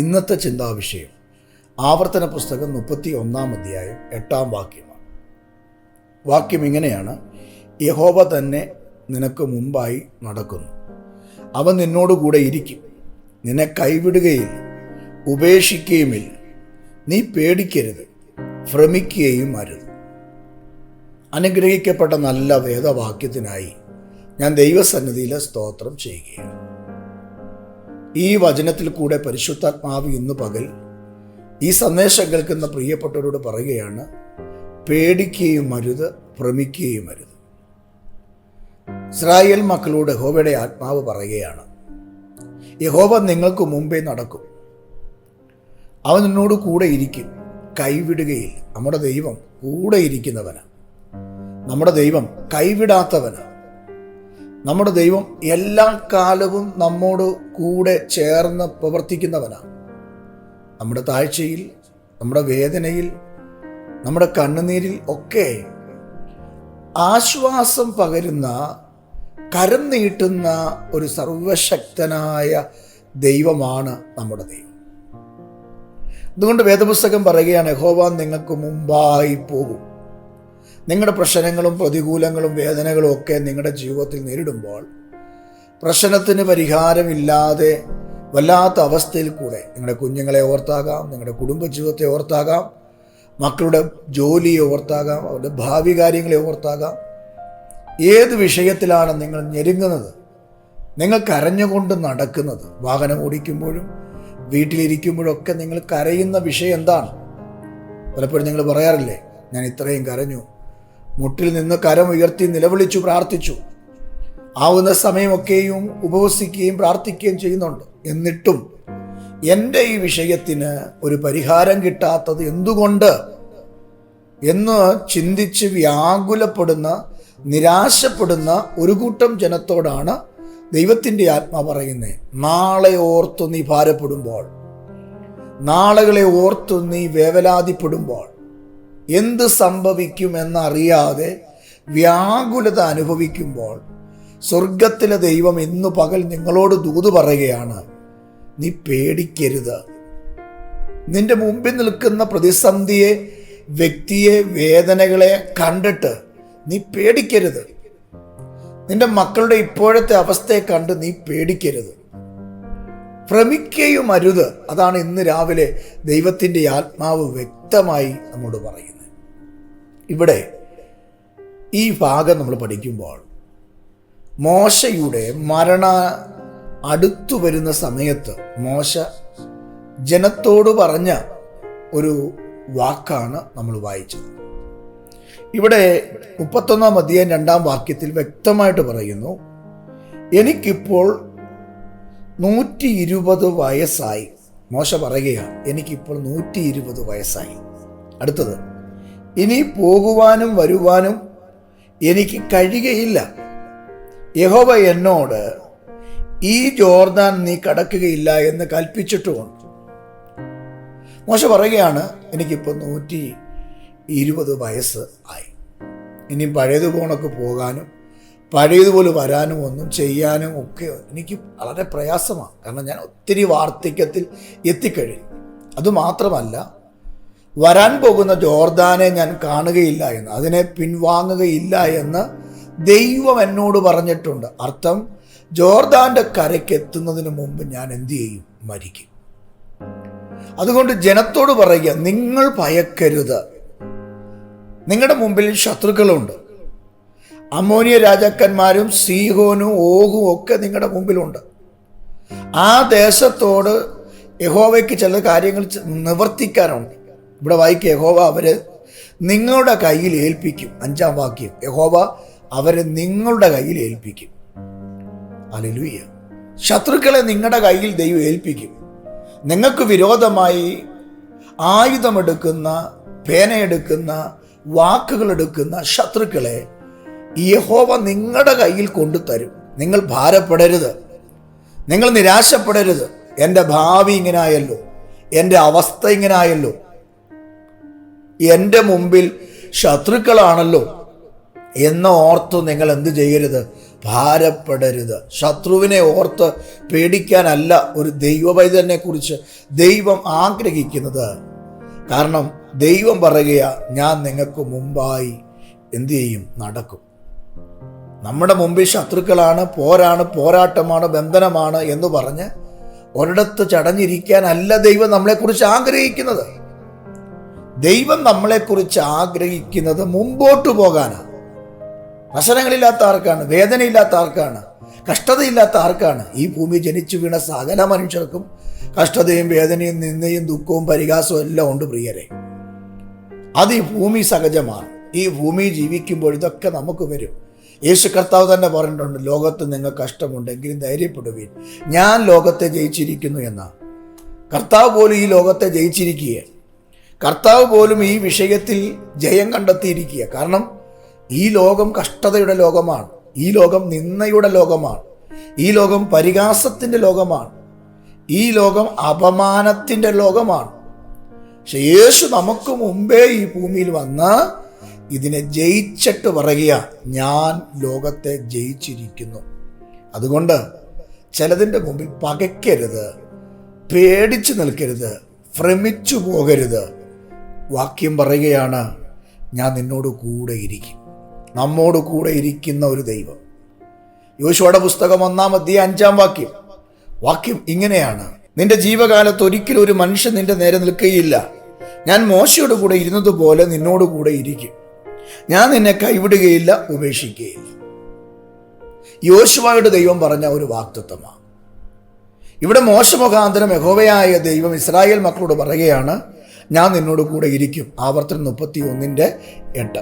ഇന്നത്തെ ചിന്താവിഷയം. ആവർത്തന പുസ്തകം മുപ്പത്തി ഒന്നാം അധ്യായം എട്ടാം വാക്യമാണ്. വാക്യം ഇങ്ങനെയാണ്. യഹോബ തന്നെ നിനക്ക് മുമ്പായി നടക്കുന്നു. അവൻ നിന്നോടുകൂടെ ഇരിക്കും. നിന്നെ കൈവിടുകയില്ല. ഉപേക്ഷിക്കുകയുമില്ല. നീ പേടിക്കരുത്. ഭ്രമിക്കുകയും അരുത്. അനുഗ്രഹിക്കപ്പെട്ട നല്ല വേദവാക്യത്തിനായി ഞാൻ ദൈവസന്നിധിയിലെ സ്തോത്രം ചെയ്യുകയാണ്. ഈ വചനത്തിൽ കൂടെ പരിശുദ്ധാത്മാവ് ഇന്ന് പകൽ ഈ സന്ദേശം കേൾക്കുന്ന പ്രിയപ്പെട്ടവരോട് പറയുകയാണ് പേടിക്കുകയും അരുത് ഭ്രമിക്കുകയും അരുത്. ഇസ്രായേൽ മക്കളോട് യഹോവയുടെ ആത്മാവ് പറയുകയാണ് യഹോവ നിങ്ങൾക്ക് മുമ്പേ നടക്കും. അവൻ നിന്നോട് കൂടെ ഇരിക്കും കൈവിടുകയില്ല. നമ്മുടെ ദൈവം കൂടെ ഇരിക്കുന്നവനാണ് നമ്മുടെ ദൈവം കൈവിടാത്തവനാണ് നമ്മുടെ ദൈവം എല്ലാ കാലവും നമ്മോട് കൂടെ ചേർന്ന് പ്രവർത്തിക്കുന്നവനാണ്. നമ്മുടെ താഴ്ചയിൽ നമ്മുടെ വേദനയിൽ നമ്മുടെ കണ്ണുനീരിൽ ഒക്കെ ആശ്വാസം പകരുന്ന കരം നീട്ടുന്ന ഒരു സർവശക്തനായ ദൈവമാണ് നമ്മുടെ ദൈവം. അതുകൊണ്ട് വേദപുസ്തകം പറയുകയാണ് യഹോവ നിങ്ങൾക്ക് മുമ്പായി പോകും. നിങ്ങളുടെ പ്രശ്നങ്ങളും പ്രതികൂലങ്ങളും വേദനകളും ഒക്കെ നിങ്ങളുടെ ജീവിതത്തിൽ നേരിടുമ്പോൾ പ്രശ്നത്തിന് പരിഹാരമില്ലാതെ വല്ലാത്ത അവസ്ഥയിൽ കൂടെ നിങ്ങളുടെ കുഞ്ഞുങ്ങളെ ഓർത്താകാം നിങ്ങളുടെ കുടുംബജീവിതത്തെ ഓർത്താകാം മക്കളുടെ ജോലിയെ ഓർത്താകാം അവരുടെ ഭാവി കാര്യങ്ങളെ ഓർത്താകാം. ഏത് വിഷയത്തിലാണ് നിങ്ങൾ ഞെരുങ്ങുന്നത്? നിങ്ങൾ കരഞ്ഞുകൊണ്ട് നടക്കുന്നത്. വാഹനം ഓടിക്കുമ്പോഴും വീട്ടിലിരിക്കുമ്പോഴൊക്കെ നിങ്ങൾ കരയുന്ന വിഷയം എന്താണ്? പലപ്പോഴും നിങ്ങൾ പറയാറില്ലേ ഞാൻ ഇത്രയും കരഞ്ഞു മുട്ടിൽ നിന്ന് കരം ഉയർത്തി നിലവിളിച്ചു പ്രാർത്ഥിച്ചു. ആവുന്ന സമയമൊക്കെയും ഉപവസിക്കുകയും പ്രാർത്ഥിക്കുകയും ചെയ്യുന്നുണ്ട്. എന്നിട്ടും എന്റെ ഈ വിഷയത്തിന് ഒരു പരിഹാരം കിട്ടാത്തത് എന്തുകൊണ്ട്? എന്ന് ചിന്തിച്ച് വ്യാകുലപ്പെടുന്ന നിരാശപ്പെടുന്ന ഒരു കൂട്ടം ജനത്തോടാണ് ദൈവത്തിന്റെ ആത്മ പറയുന്നത് നാളെ ഓർത്തു നീ ഭാരപ്പെടുമ്പോൾ നാളുകളെ ഓർത്തു നീ വേവലാതിപ്പെടുമ്പോൾ എന്ത് സംഭവിക്കുമെന്നറിയാതെ വ്യാകുലത അനുഭവിക്കുമ്പോൾ സ്വർഗത്തിലെ ദൈവം ഇന്ന് പകൽ നിങ്ങളോട് ദൂത് പറയുകയാണ് നീ പേടിക്കരുത്. നിന്റെ മുമ്പിൽ നിൽക്കുന്ന പ്രതിസന്ധിയെ വ്യക്തിയെ വേദനകളെ കണ്ടിട്ട് നീ പേടിക്കരുത്. നിന്റെ മക്കളുടെ ഇപ്പോഴത്തെ അവസ്ഥയെ കണ്ട് നീ പേടിക്കരുത്. ഭ്രമിക്കുകയും അരുത് അതാണ് ഇന്ന് രാവിലെ ദൈവത്തിന്റെ ആത്മാവ് വ്യക്തമായി നമ്മോട് പറയുന്നത്. ഇവിടെ ഈ ഭാഗം നമ്മൾ പഠിക്കുമ്പോൾ മോശയുടെ മരണ അടുത്തു വരുന്ന സമയത്ത് മോശ ജനത്തോട് പറഞ്ഞ ഒരു വാക്കാണ് നമ്മൾ വായിച്ചത്. ഇവിടെ മുപ്പത്തൊന്നാം അധ്യായം രണ്ടാം വാക്യത്തിൽ വ്യക്തമായിട്ട് പറയുന്നു എനിക്കിപ്പോൾ നൂറ്റി ഇരുപത് വയസ്സായി. മോശ പറയുകയാണ് എനിക്കിപ്പോൾ നൂറ്റി ഇരുപത് വയസ്സായി. അടുത്തത് ഇനി പോകുവാനും വരുവാനും എനിക്ക് കഴിയുകയില്ല. യഹോവ എന്നോട് ഈ ജോർദാൻ നീ കടക്കുകയില്ല എന്ന് കൽപ്പിച്ചിട്ടുമുണ്ട് മോശ പറയുകയാണ് എനിക്കിപ്പോൾ നൂറ്റി ഇരുപത് വയസ്സ് ആയി. ഇനി പഴയതുപോണൊക്കെ പോകാനും പഴയതുപോലെ വരാനും ഒന്നും ചെയ്യാനും ഒക്കെ എനിക്ക് വളരെ പ്രയാസമാണ്. കാരണം ഞാൻ ഒത്തിരി വാർദ്ധക്യത്തിൽ എത്തിക്കഴിഞ്ഞു. അതുമാത്രമല്ല വരാൻ പോകുന്ന ജോർദാനെ ഞാൻ കാണുകയില്ല എന്ന് അതിനെ പിൻവാങ്ങുകയില്ല എന്ന് ദൈവം എന്നോട് പറഞ്ഞിട്ടുണ്ട്. അർത്ഥം ജോർദാന്റെ കരയ്ക്ക് എത്തുന്നതിന് മുമ്പ് ഞാൻ എന്തു ചെയ്യും? മരിക്കും. അതുകൊണ്ട് ജനത്തോട് പറയുക നിങ്ങൾ ഭയക്കരുത്. നിങ്ങളുടെ മുമ്പിൽ ശത്രുക്കളുണ്ട്. അമോനിയ രാജാക്കന്മാരും സീഹോനും ഓഹും ഒക്കെ നിങ്ങളുടെ മുമ്പിലുണ്ട്. ആ ദേശത്തോട് യഹോവയ്ക്ക് ചില കാര്യങ്ങൾ നിവർത്തിക്കാനുണ്ട് ഇവിടെ വായിക്കുക യഹോവ അവരെ നിങ്ങളുടെ കയ്യിൽ ഏൽപ്പിക്കും. അഞ്ചാം വാക്യം. യഹോവ അവരെ നിങ്ങളുടെ കയ്യിൽ ഏൽപ്പിക്കും. അലലുയ്യ ശത്രുക്കളെ നിങ്ങളുടെ കയ്യിൽ ദൈവം ഏൽപ്പിക്കും. നിങ്ങൾക്ക് വിരോധമായി ആയുധമെടുക്കുന്ന പേനയെടുക്കുന്ന വാക്കുകളെടുക്കുന്ന ശത്രുക്കളെ യഹോവ നിങ്ങളുടെ കയ്യിൽ കൊണ്ടുതരും. നിങ്ങൾ ഭാരപ്പെടരുത്. നിങ്ങൾ നിരാശപ്പെടരുത്. എന്റെ ഭാവി ഇങ്ങനായല്ലോ എന്റെ അവസ്ഥ ഇങ്ങനായല്ലോ എന്റെ മുമ്പിൽ ശത്രുക്കളാണല്ലോ എന്ന് ഓർത്ത് നിങ്ങൾ എന്ത് ചെയ്യരുത്? ഭാരപ്പെടരുത്. ശത്രുവിനെ ഓർത്ത് പേടിക്കാനല്ല ഒരു ദൈവവൈതനെ കുറിച്ച് ദൈവം ആഗ്രഹിക്കുന്നത്. കാരണം ദൈവം പറയുക ഞാൻ നിങ്ങൾക്ക് മുമ്പായി എന്തു ചെയ്യും? നടക്കും. നമ്മുടെ മുമ്പിൽ ശത്രുക്കളാണ് പോരാണ് പോരാട്ടമാണ് ബന്ധനമാണ് എന്ന് പറഞ്ഞ് ഒരിടത്ത് ചടഞ്ഞിരിക്കാനല്ല ദൈവം നമ്മളെക്കുറിച്ച് ആഗ്രഹിക്കുന്നത്. ദൈവം നമ്മളെക്കുറിച്ച് ആഗ്രഹിക്കുന്നത് മുമ്പോട്ട് പോകാനാണ്. പ്രശ്നങ്ങളില്ലാത്ത ആർക്കാണ് വേദനയില്ലാത്ത ആർക്കാണ് കഷ്ടതയില്ലാത്ത ആർക്കാണ്? ഈ ഭൂമി ജനിച്ചു വീണ സകല മനുഷ്യർക്കും കഷ്ടതയും വേദനയും നിന്ദയും ദുഃഖവും പരിഹാസവും എല്ലാം ഉണ്ട് പ്രിയരെ. അത് ഈ ഭൂമി സഹജമാണ്. ഈ ഭൂമി ജീവിക്കുമ്പോൾ ഇതൊക്കെ നമുക്ക് വരും. യേശു കർത്താവ് തന്നെ പറഞ്ഞിട്ടുണ്ട് ലോകത്ത് നിങ്ങൾ കഷ്ടമുണ്ടെങ്കിലും ധൈര്യപ്പെടുവീൻ. ഞാൻ ലോകത്തെ ജയിച്ചിരിക്കുന്നു എന്നാണ്. കർത്താവ് പോലും ഈ ലോകത്തെ ജയിച്ചിരിക്കുക കർത്താവ് പോലും ഈ വിഷയത്തിൽ ജയം കണ്ടെത്തിയിരിക്കുക. കാരണം ഈ ലോകം കഷ്ടതയുടെ ലോകമാണ്. ഈ ലോകം നിന്നയുടെ ലോകമാണ്. ഈ ലോകം പരിഹാസത്തിന്റെ ലോകമാണ്. ഈ ലോകം അപമാനത്തിന്റെ ലോകമാണ്. പക്ഷെ യേശു നമുക്ക് മുമ്പേ ഈ ഭൂമിയിൽ വന്ന് ഇതിനെ ജയിച്ചിട്ട് പറയുക ഞാൻ ലോകത്തെ ജയിച്ചിരിക്കുന്നു. അതുകൊണ്ട് ചിലതിന്റെ മുമ്പിൽ പകയ്ക്കരുത് പേടിച്ചു നിൽക്കരുത് ഭ്രമിച്ചു പോകരുത്. വാക്യം പറയുകയാണ് ഞാൻ നിന്നോട് കൂടെ ഇരിക്കും. നമ്മോട് കൂടെ ഇരിക്കുന്ന ഒരു ദൈവം. യോശുവയുടെ പുസ്തകം ഒന്നാം അധ്യായം അഞ്ചാം വാക്യം. വാക്യം ഇങ്ങനെയാണ് നിന്റെ ജീവകാലത്ത് ഒരിക്കലും ഒരു മനുഷ്യൻ നിന്റെ നേരെ നിൽക്കുകയില്ല ഞാൻ മോശയോട് കൂടെ ഇരുന്നതുപോലെ നിന്നോട് കൂടെ ഇരിക്കും. ഞാൻ നിന്നെ കൈവിടുകയില്ല ഉപേക്ഷിക്കുകയില്ല. യോശുവയുടെ ദൈവം പറഞ്ഞ ഒരു വാക്തത്വമാണ് ഇവിടെ മോശമുഖാന്തരം യഹോവയായ ദൈവം ഇസ്രായേൽ മക്കളോട് പറയുകയാണ് ഞാൻ നിന്നോട് കൂടെ ഇരിക്കും. ആവർത്തനം മുപ്പത്തി ഒന്നിന്റെ എട്ട്.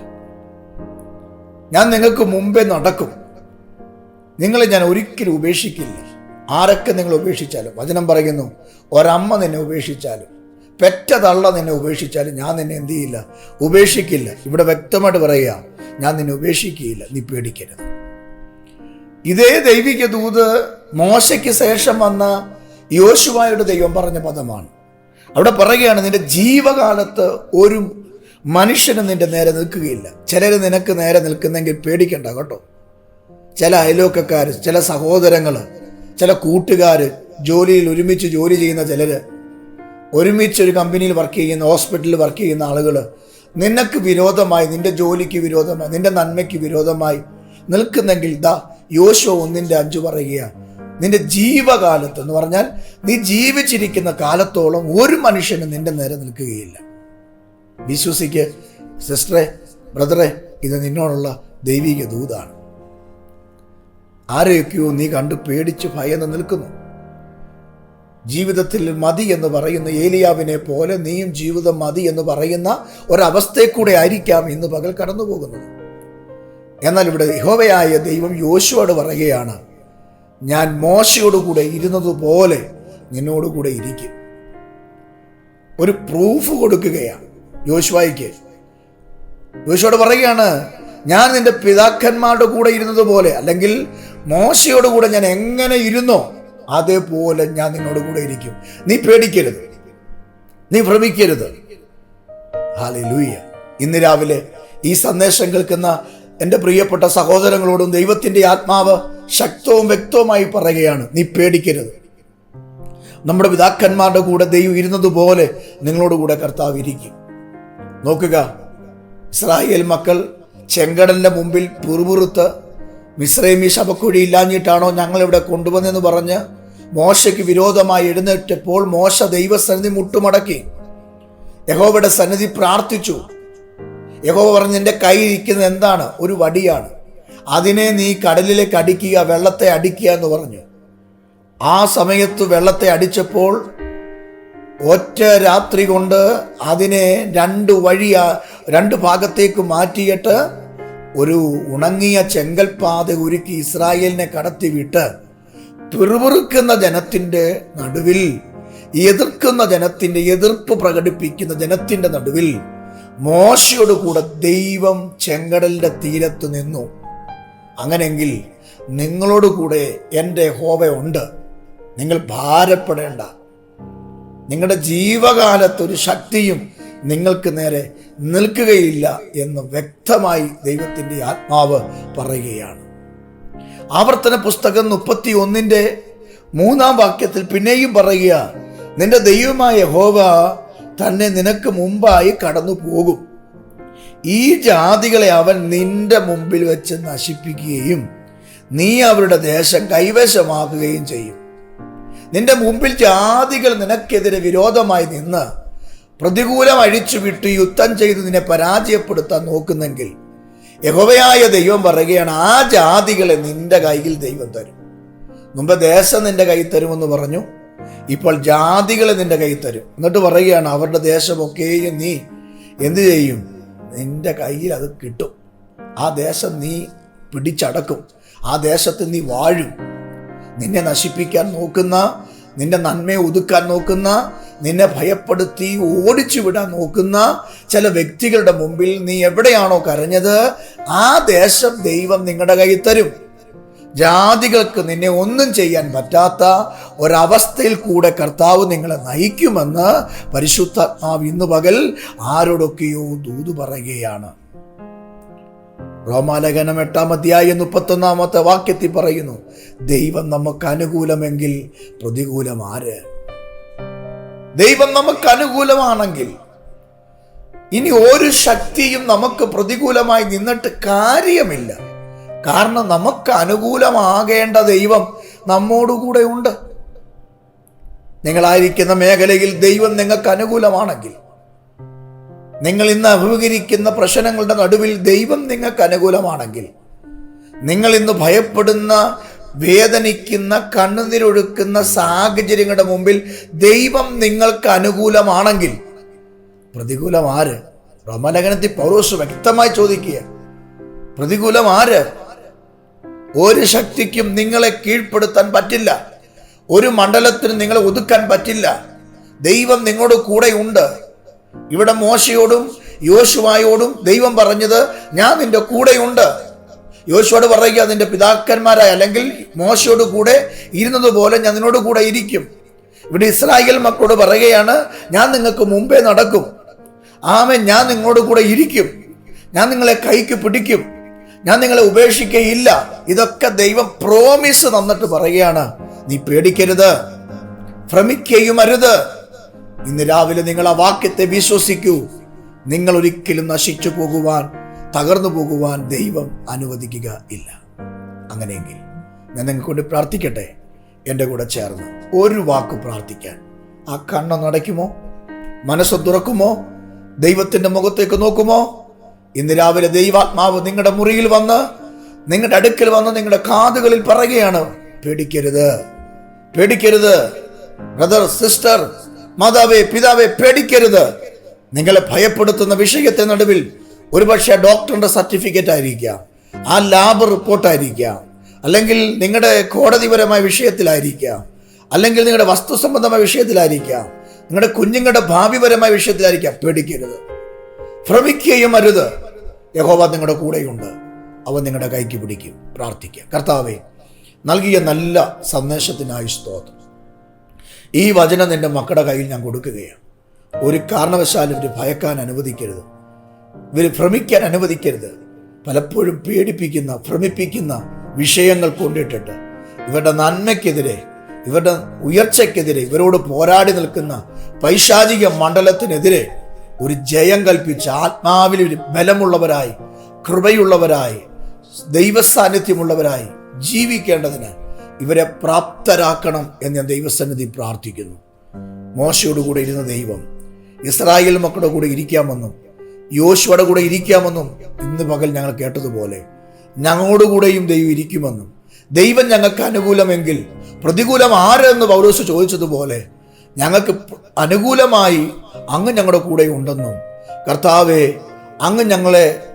ഞാൻ നിങ്ങൾക്ക് മുമ്പേ നടക്കും. നിങ്ങളെ ഞാൻ ഒരിക്കലും ഉപേക്ഷിക്കില്ല. ആരൊക്കെ നിങ്ങൾ ഉപേക്ഷിച്ചാലും? വചനം പറയുന്നു ഒരമ്മ നിന്നെ ഉപേക്ഷിച്ചാലും പെറ്റ തള്ള നിന്നെ ഉപേക്ഷിച്ചാലും ഞാൻ നിന്നെ എന്ത് ചെയ്യില്ല? ഉപേക്ഷിക്കില്ല. ഇവിടെ വ്യക്തമായിട്ട് പറയുക ഞാൻ നിന്നെ ഉപേക്ഷിക്കുകയില്ല നീ പേടിക്കരുത്. ഇതേ ദൈവിക ദൂത് മോശയ്ക്ക് ശേഷം വന്ന യോശുവായുടെ ദൈവം പറഞ്ഞ പദമാണ് അവിടെ പറയുകയാണ് നിന്റെ ജീവകാലത്ത് ഒരു മനുഷ്യന് നിന്റെ നേരെ നിൽക്കുകയില്ല. ചിലർ നിനക്ക് നേരെ നിൽക്കുന്നെങ്കിൽ പേടിക്കണ്ട കേട്ടോ. ചില അയലോക്കക്കാർ ചില സഹോദരങ്ങൾ ചില കൂട്ടുകാർ ജോലിയിൽ ഒരുമിച്ച് ജോലി ചെയ്യുന്ന ചിലർ ഒരുമിച്ച് ഒരു കമ്പനിയിൽ വർക്ക് ചെയ്യുന്ന ഹോസ്പിറ്റലിൽ വർക്ക് ചെയ്യുന്ന ആളുകൾ നിനക്ക് വിരോധമായി നിന്റെ ജോലിക്ക് വിരോധമായി നിന്റെ നന്മയ്ക്ക് വിരോധമായി നിൽക്കുന്നെങ്കിൽ ദാ യോശോ ഒന്നിന്റെ അഞ്ചു പറയുക നിന്റെ ജീവകാലത്ത് എന്ന് പറഞ്ഞാൽ നീ ജീവിച്ചിരിക്കുന്ന കാലത്തോളം ഒരു മനുഷ്യനും നിന്റെ നേരെ നിൽക്കുകയില്ല. വിശ്വസിക്ക് സിസ്റ്ററെ ബ്രദറെ ഇത് നിന്നോടുള്ള ദൈവിക ദൂതാണ്. ആരെയൊക്കെയോ നീ കണ്ട് പേടിച്ച് ഭയന്ന് നിൽക്കുന്നു. ജീവിതത്തിൽ മതി എന്ന് പറയുന്ന ഏലിയാവിനെ പോലെ നീയും ജീവിതം മതി എന്ന് പറയുന്ന ഒരവസ്ഥയിൽ കൂടെ ആയിരിക്കാം ഇന്ന് പകൽ കടന്നു പോകുന്നത് എന്നാൽ ഇവിടെ യഹോവയായ ദൈവം യോശുവോട് പറയുകയാണ് ഞാൻ മോശയോടുകൂടെ ഇരുന്നതുപോലെ നിന്നോടുകൂടെ ഇരിക്കും. ഒരു പ്രൂഫ് കൊടുക്കുകയാണ്. യോശുവായിക്ക്. യോശുവോട് പറയുകയാണ് ഞാൻ നിന്റെ പിതാക്കന്മാരുടെ കൂടെ ഇരുന്നതുപോലെ അല്ലെങ്കിൽ മോശയോട് കൂടെ ഞാൻ എങ്ങനെ ഇരുന്നോ അതേപോലെ ഞാൻ നിന്നോട് കൂടെ ഇരിക്കും. നീ പേടിക്കരുത്. നീ ഭ്രമിക്കരുത്. ഹാലി ലൂയ്യ ഇന്ന് രാവിലെ ഈ സന്ദേശം കേൾക്കുന്ന എന്റെ പ്രിയപ്പെട്ട സഹോദരങ്ങളോടും ദൈവത്തിന്റെ ആത്മാവ് ശക്തവും വ്യക്തവുമായി പറയുകയാണ് നീ പേടിക്കരുത്. നമ്മുടെ പിതാക്കന്മാരുടെ കൂടെ ദൈവം ഇരുന്നതുപോലെ നിങ്ങളോട് കൂടെ കർത്താവ് ഇരിക്കും. നോക്കുക ഇസ്രായേൽ മക്കൾ ചെങ്കടലിന്റെ മുമ്പിൽ പുറുപുറുത്ത് മിശ്രൈമി ശബക്കുഴി ഇല്ലാഞ്ഞിട്ടാണോ ഞങ്ങളിവിടെ കൊണ്ടുവന്നെന്ന് പറഞ്ഞ് മോശയ്ക്ക് വിരോധമായി എഴുന്നേറ്റപ്പോൾ മോശ ദൈവസന്നിധി മുട്ടുമടക്കി. യഹോവയുടെ സന്നിധി പ്രാർത്ഥിച്ചു. യഹോവ പറഞ്ഞ് നിന്റെ ഇരിക്കുന്നത് എന്താണ്? ഒരു വടിയാണ്. അതിനെ നീ കടലിലേക്ക് അടിക്കുക വെള്ളത്തെ അടിക്കുക എന്ന് പറഞ്ഞു. ആ സമയത്ത് വെള്ളത്തെ അടിച്ചപ്പോൾ ഒറ്റ രാത്രി കൊണ്ട് അതിനെ രണ്ട് വഴിയ രണ്ട് ഭാഗത്തേക്ക് മാറ്റിയിട്ട് ഒരു ഉണങ്ങിയ ചെങ്കൽപാത ഒരുക്കി ഇസ്രായേലിനെ കടത്തിവിട്ട് പിറുപിറുക്കുന്ന ജനത്തിന്റെ നടുവിൽ എതിർക്കുന്ന ജനത്തിന്റെ എതിർപ്പ് പ്രകടിപ്പിക്കുന്ന ജനത്തിന്റെ നടുവിൽ മോശയോട് കൂടെ ദൈവം ചെങ്കടലിന്റെ തീരത്ത് നിന്നു. അങ്ങനെങ്കിൽ നിങ്ങളോട് കൂടെ എന്റെ ഹോവയുണ്ട് നിങ്ങൾ ഭാരപ്പെടേണ്ട. നിങ്ങളുടെ ജീവകാലത്തൊരു ശക്തിയും നിങ്ങൾക്ക് നേരെ നിൽക്കുകയില്ല എന്ന് വ്യക്തമായി ദൈവത്തിന്റെ ആത്മാവ് പറയുകയാണ്. ആവർത്തന പുസ്തകം മുപ്പത്തി ഒന്നിന്റെ മൂന്നാം വാക്യത്തിൽ പിന്നെയും പറയുക നിന്റെ ദൈവമായ ഹോവ തന്നെ നിനക്ക് മുമ്പായി കടന്നു പോകും. ഈ ജാതികളെ അവൻ നിന്റെ മുമ്പിൽ വെച്ച് നശിപ്പിക്കുകയും നീ അവരുടെ ദേശം കൈവശമാക്കുകയും ചെയ്യും. നിന്റെ മുമ്പിൽ ജാതികൾ നിനക്കെതിരെ വിരോധമായി നിന്ന് പ്രതികൂലം അഴിച്ചുവിട്ട് യുദ്ധം ചെയ്ത് നിന്നെ പരാജയപ്പെടുത്താൻ നോക്കുന്നെങ്കിൽ യഹോവയായ ദൈവം പറയുകയാണ് ആ ജാതികളെ നിന്റെ കയ്യിൽ ദൈവം തരും. മുമ്പ് ദേശം നിന്റെ കയ്യിൽ തരുമെന്ന് പറഞ്ഞു. ഇപ്പോൾ ജാതികളെ നിന്റെ കയ്യിൽ തരും. എന്നിട്ട് പറയുകയാണ് അവരുടെ ദേശമൊക്കെയും നീ എന്തു ചെയ്യും? നിന്റെ കയ്യിൽ അത് കിട്ടും. ആ ദേശം നീ പിടിച്ചടക്കും. ആ ദേശത്ത് നീ വാഴും. നിന്നെ നശിപ്പിക്കാൻ നോക്കുന്ന നിന്റെ നന്മയെ ഒതുക്കാൻ നോക്കുന്ന നിന്നെ ഭയപ്പെടുത്തി ഓടിച്ചു വിടാൻ നോക്കുന്ന ചില വ്യക്തികളുടെ മുമ്പിൽ നീ എവിടെയാണോ കരഞ്ഞത് ആ ദേശം ദൈവം നിങ്ങളുടെ കയ്യിൽ തരും. ജാതികൾക്ക് നിന്നെ ഒന്നും ചെയ്യാൻ പറ്റാത്ത ഒരവസ്ഥയിൽ കൂടെ കർത്താവ് നിങ്ങളെ നയിക്കുമെന്ന് പരിശുദ്ധാത്മാവ് ഇന്ന് പകൽ ആരോടൊക്കെയോ ദൂതു പറയുകയാണ്. റോമാലേഖനം എട്ടാം അധ്യായം മുപ്പത്തൊന്നാമത്തെ വാക്യത്തിൽ പറയുന്നു ദൈവം നമുക്ക് അനുകൂലമെങ്കിൽ പ്രതികൂലം ആര്? ദൈവം നമുക്ക് അനുകൂലമാണെങ്കിൽ ഇനി ഒരു ശക്തിയും നമുക്ക് പ്രതികൂലമായി നിന്നിട്ട് കാര്യമില്ല. കാരണം നമുക്ക് അനുകൂലമാകേണ്ട ദൈവം നമ്മോടുകൂടെ ഉണ്ട്. നിങ്ങളായിരിക്കുന്ന മേഖലയിൽ ദൈവം നിങ്ങൾക്ക് അനുകൂലമാണെങ്കിൽ നിങ്ങൾ ഇന്ന് അഭിമുഖീകരിക്കുന്ന പ്രശ്നങ്ങളുടെ നടുവിൽ ദൈവം നിങ്ങൾക്ക് അനുകൂലമാണെങ്കിൽ നിങ്ങൾ ഇന്ന് ഭയപ്പെടുന്ന വേദനിക്കുന്ന കണ്ണുനീരൊഴുക്കുന്ന സാഹചര്യങ്ങളുടെ മുമ്പിൽ ദൈവം നിങ്ങൾക്ക് അനുകൂലമാണെങ്കിൽ പ്രതികൂലം ആര്? റോമലേഖനത്തിൽ പൗരോസ് വ്യക്തമായി ചോദിക്കുക പ്രതികൂലം ആര്? ഒരു ശക്തിക്കും നിങ്ങളെ കീഴ്പ്പെടുത്താൻ പറ്റില്ല. ഒരു മണ്ഡലത്തിനും നിങ്ങളെ ഒതുക്കാൻ പറ്റില്ല. ദൈവം നിങ്ങളുടെ കൂടെ ഉണ്ട്. ഇവിടെ മോശയോടും യോശുവായോടും ദൈവം പറഞ്ഞത് ഞാൻ നിന്റെ കൂടെയുണ്ട് യോശുവോട് പറയുക നിന്റെ പിതാക്കന്മാരായ അല്ലെങ്കിൽ മോശയോട് കൂടെ ഇരുന്നത് പോലെ ഞാൻ നിന്നോട് കൂടെ ഇരിക്കും. ഇവിടെ ഇസ്രായേൽ മക്കളോട് പറയുകയാണ് ഞാൻ നിങ്ങൾക്ക് മുമ്പേ നടക്കും. ആമേ ഞാൻ നിങ്ങളോട് കൂടെ ഇരിക്കും. ഞാൻ നിങ്ങളെ കൈക്ക് പിടിക്കും. ഞാൻ നിങ്ങളെ ഉപേക്ഷിക്കുകയില്ല ഇതൊക്കെ ദൈവം പ്രോമിസ് തന്നിട്ട് പറയുകയാണ്. നീ പേടിക്കരുത്. ഭ്രമിക്കുകയും അരുത് ഇന്ന് രാവിലെ നിങ്ങൾ ആ വാക്യത്തെ വിശ്വസിക്കൂ. നിങ്ങൾ ഒരിക്കലും നശിച്ചു പോകുവാൻ തകർന്നു പോകുവാൻ ദൈവം അനുവദിക്കുക ഇല്ല. അങ്ങനെയെങ്കിൽ ഞാൻ നിങ്ങൾക്ക് വേണ്ടി പ്രാർത്ഥിക്കട്ടെ. എന്റെ കൂടെ ചേർന്ന് ഒരു വാക്ക് പ്രാർത്ഥിക്കാൻ. ആ കണ്ണൊന്ന് അടയ്ക്കുമോ? മനസ്സ് തുറക്കുമോ? ദൈവത്തിന്റെ മുഖത്തേക്ക് നോക്കുമോ? ഇന്ന് രാവിലെ ദൈവാത്മാവ് നിങ്ങളുടെ മുറിയിൽ വന്ന് നിങ്ങളുടെ അടുക്കൽ വന്ന് നിങ്ങളുടെ കാതുകളിൽ പറയുകയാണ് പേടിക്കരുത് പേടിക്കരുത്. ബ്രദർ സിസ്റ്റർ മാതാവേ പിതാവേ പേടിക്കരുത്. നിങ്ങളെ ഭയപ്പെടുത്തുന്ന വിഷയത്തെ നടുവിൽ ഒരുപക്ഷെ ഡോക്ടറിന്റെ സർട്ടിഫിക്കറ്റ് ആയിരിക്കാം ആ ലാബ് റിപ്പോർട്ടായിരിക്കാം അല്ലെങ്കിൽ നിങ്ങളുടെ കോടതിപരമായ വിഷയത്തിലായിരിക്കാം അല്ലെങ്കിൽ നിങ്ങളുടെ വസ്തു സംബന്ധമായ വിഷയത്തിലായിരിക്കാം നിങ്ങളുടെ കുഞ്ഞുങ്ങളുടെ ഭാവിപരമായ വിഷയത്തിലായിരിക്കാം. പേടിക്കരുത്. ഭ്രമിക്കുകയും അരുത്. യഹോവ നിങ്ങളുടെ കൂടെയുണ്ട്. അവൻ നിങ്ങളുടെ കൈക്ക് പിടിക്കും. പ്രാർത്ഥിക്കുക കർത്താവെ നൽകിയ നല്ല സന്ദേശത്തിനായി സ്തോത്രം. ഈ വചനം നിന്റെ മക്കളുടെ കയ്യിൽ ഞാൻ കൊടുക്കുകയാണ്. ഒരു കാരണവശാലും ഇവർ ഭയക്കാൻ അനുവദിക്കരുത്. ഇവർ ഭ്രമിക്കാൻ അനുവദിക്കരുത്. പലപ്പോഴും പേടിപ്പിക്കുന്ന ഭ്രമിപ്പിക്കുന്ന വിഷയങ്ങൾ കൊണ്ടിട്ടിട്ട് ഇവരുടെ നന്മയ്ക്കെതിരെ ഇവരുടെ ഉയർച്ചയ്ക്കെതിരെ ഇവരോട് പോരാടി നിൽക്കുന്ന പൈശാചിക മണ്ഡലത്തിനെതിരെ ഒരു ജയം കൽപ്പിച്ച് ആത്മാവിൽ ഒരു ബലമുള്ളവരായി കൃപയുള്ളവരായി ദൈവസാന്നിധ്യമുള്ളവരായി ജീവിക്കേണ്ടതിന് ഇവരെ പ്രാപ്തരാക്കണം എന്ന് ഞാൻ ദൈവസന്നിധി പ്രാർത്ഥിക്കുന്നു. മോശയോട് കൂടെ ഇരുന്ന ദൈവം ഇസ്രായേൽ മക്കളുടെ കൂടെ ഇരിക്കാമെന്നും യോശുവയുടെ കൂടെ ഇരിക്കാമെന്നും ഇന്ന് പകൽ ഞങ്ങൾ കേട്ടതുപോലെ ഞങ്ങളോടുകൂടെയും ദൈവം ഇരിക്കുമെന്നും ദൈവം ഞങ്ങൾക്ക് അനുകൂലമെങ്കിൽ പ്രതികൂലം ആരെന്ന് പൗലോസ് ചോദിച്ചതുപോലെ ഞങ്ങൾക്ക് അനുകൂലമായി അങ്ങ് ഞങ്ങളുടെ കൂടെ ഉണ്ടെന്നും കർത്താവെ അങ്ങ് ഞങ്ങളെ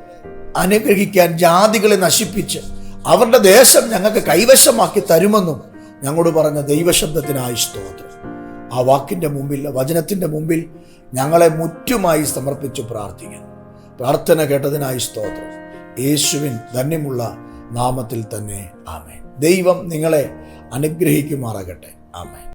അനുഗ്രഹിക്കാൻ ജാതികളെ നശിപ്പിച്ച് അവരുടെ ദേശം ഞങ്ങൾക്ക് കൈവശമാക്കി തരുമെന്നും ഞങ്ങളോട് പറഞ്ഞ ദൈവശബ്ദത്തിനായി സ്തോത്രം. ആ വാക്കിന്റെ മുമ്പിൽ വചനത്തിന്റെ മുമ്പിൽ ഞങ്ങളെ മുറ്റുമായി സമർപ്പിച്ച് പ്രാർത്ഥിക്കുന്നു. പ്രാർത്ഥന കേട്ടതിനായി സ്തോത്രം. യേശുവിൻ ധന്യമുള്ള നാമത്തിൽ തന്നെ ആമേൻ. ദൈവം നിങ്ങളെ അനുഗ്രഹിക്കുമാറാകട്ടെ. ആമേൻ.